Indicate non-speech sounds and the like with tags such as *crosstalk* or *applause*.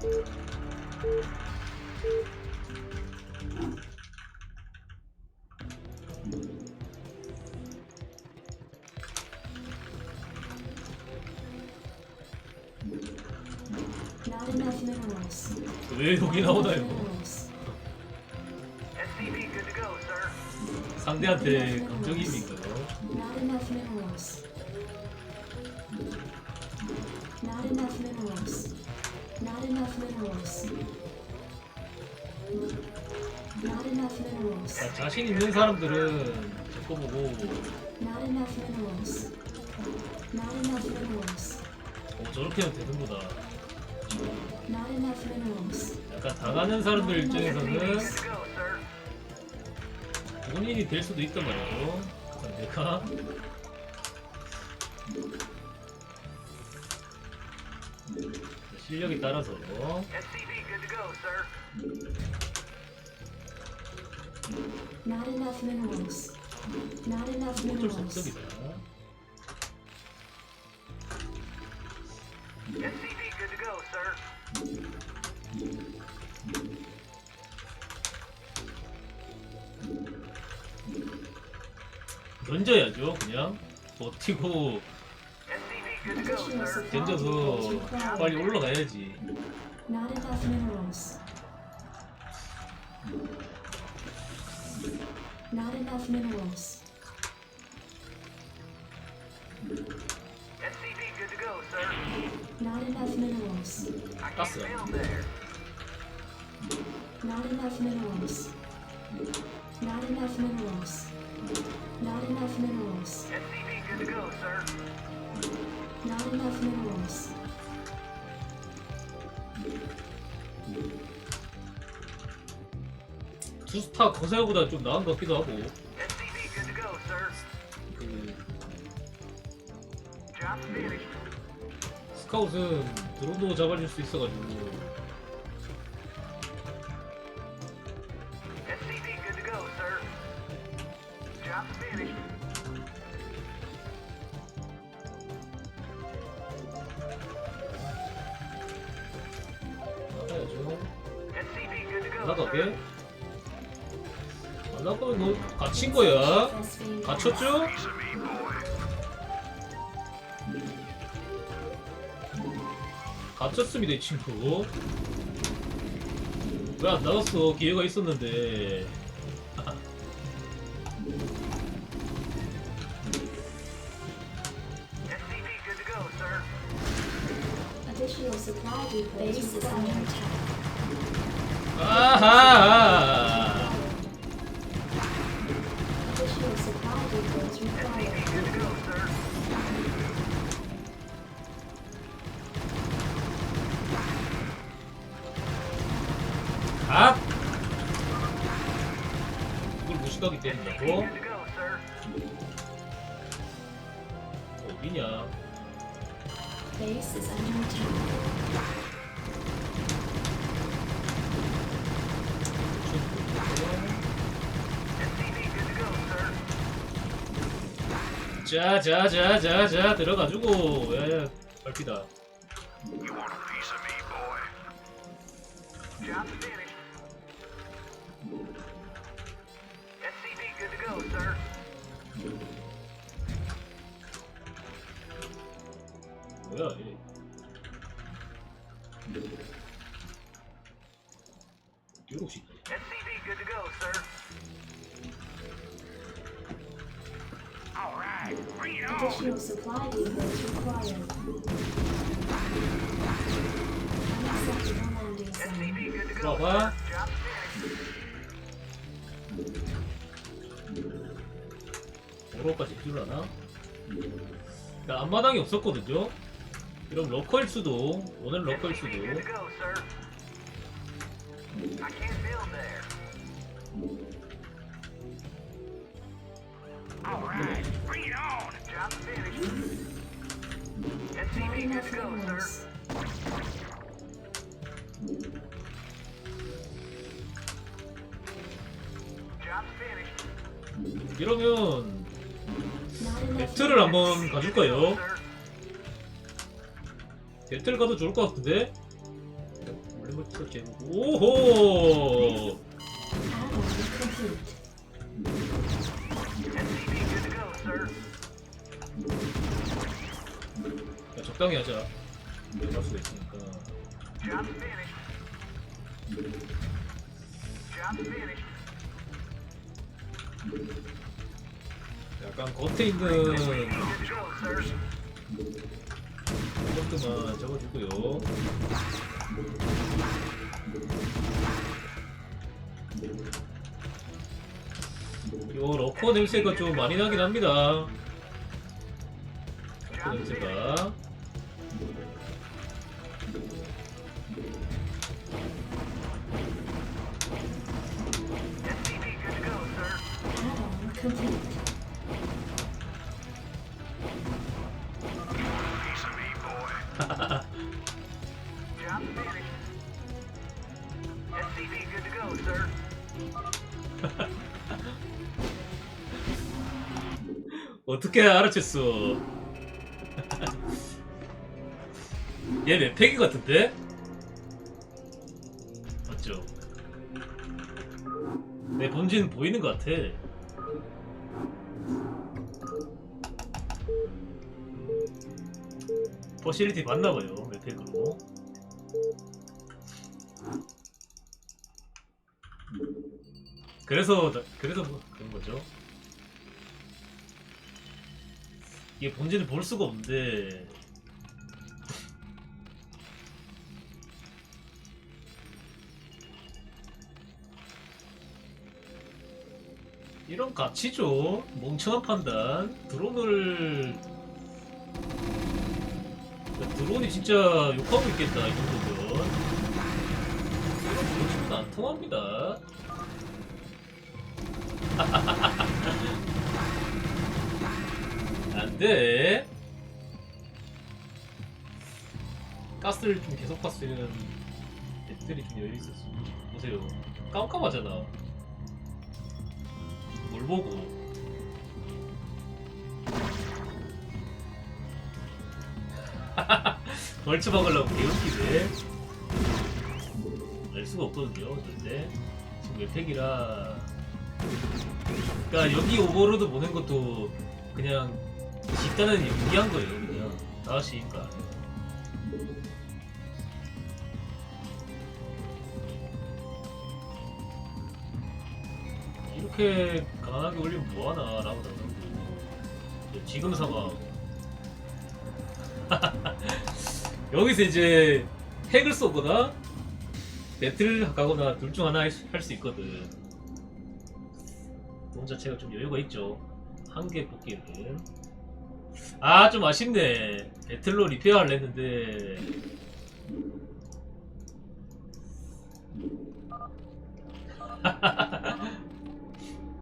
Not enough minerals. 왜 여기 나오나 이거 Minerals. SCV good to go, sir. 상대한테 감정이입니까요? Not enough minerals. Not enough minerals. 자신 있는 사람들은 제거 보고. 어, 저렇게 Not enough minerals. 약간 당하는 사람들 입장에서는. 본인이 될 수도 있단 말이죠 상대가 실력에 따라서 어쩔 수 go, sir. 던져야죠 그냥 버티고 던져서 빨리 올라가야지 Not enough minerals. Not enough minerals. SCV good to go, sir. Not enough minerals. I can't That's it. build there. Not enough minerals. Not enough minerals. Not enough minerals. SCV good to go, sir. 투스타 거세보다 좀 나은 것 같기도 하고. 그. 스카웃은 드론도 잡아줄 수 있어가지고 SCV good to go, sir. Job's finished. Sir. 안 나가면 너 갇힌 거야 갇혔죠? 갇혔습니다 이 친구 왜 안 나갔어 기회가 있었는데. Additional supply depots under attack. 아. 어디냐 under attack. 자자자자자 들어가지고 야야 발피다. SCV good to go, sir. Additional supply depots required. Unacceptable landing zone. 봐봐. 오로까지 필요하나? 그러니까 앞마당이 없었거든요 그럼 러커일 수도 오늘 러커일 수도 good to go, sir. I can't build there. 이러면 배틀을 한번 가줄까요? 배틀 가도 좋을 것 같은데? 오호 야, 적당히 하자 위험할 수가 있으니까. 약간 겉에 있는. 것들만 적어주고요 요 러커 냄새가 좀 많이 나긴 합니다 러커 냄새가 Sir. *laughs* 어떻게 알아챘어 *laughs* 얘 맵팩이 같은데? 맞죠? 내 본진 보이는 것 같아 퍼실리티 맞나봐요 그래서 그래서 뭐 그런 거죠. 이게 본진을 볼 수가 없는데. *laughs* 이런 가치죠. 멍청한 판단. 드론을. 야, 드론이 진짜 욕하고 있겠다 이 정도면. 이런 도치는 안 통합니다 안돼. 가스를 좀 계속 봤으면 배터리 좀 여유 있었어 보세요. 깜깜하잖아. 뭘 보고. *laughs* 벌츠 박으려고 개웃기네. 알 수가 없거든요 절대 지금 웹팩이라 그러니까 여기 오버로드 보낸 것도 그냥 집단은 연기한 거예요 그냥. 나가시니까. 이렇게 가난하게 올리면 뭐하나 라고 생각하고. 지금 상황. *laughs* 여기서 이제 핵을 쏘거나 배틀을 가거나 둘 중 하나 할 수 있거든 돈 자체가 좀 여유가 있죠. 한 개 뽑기에는. 아 좀 아쉽네. 배틀로 리페어 하려 했는데 *laughs*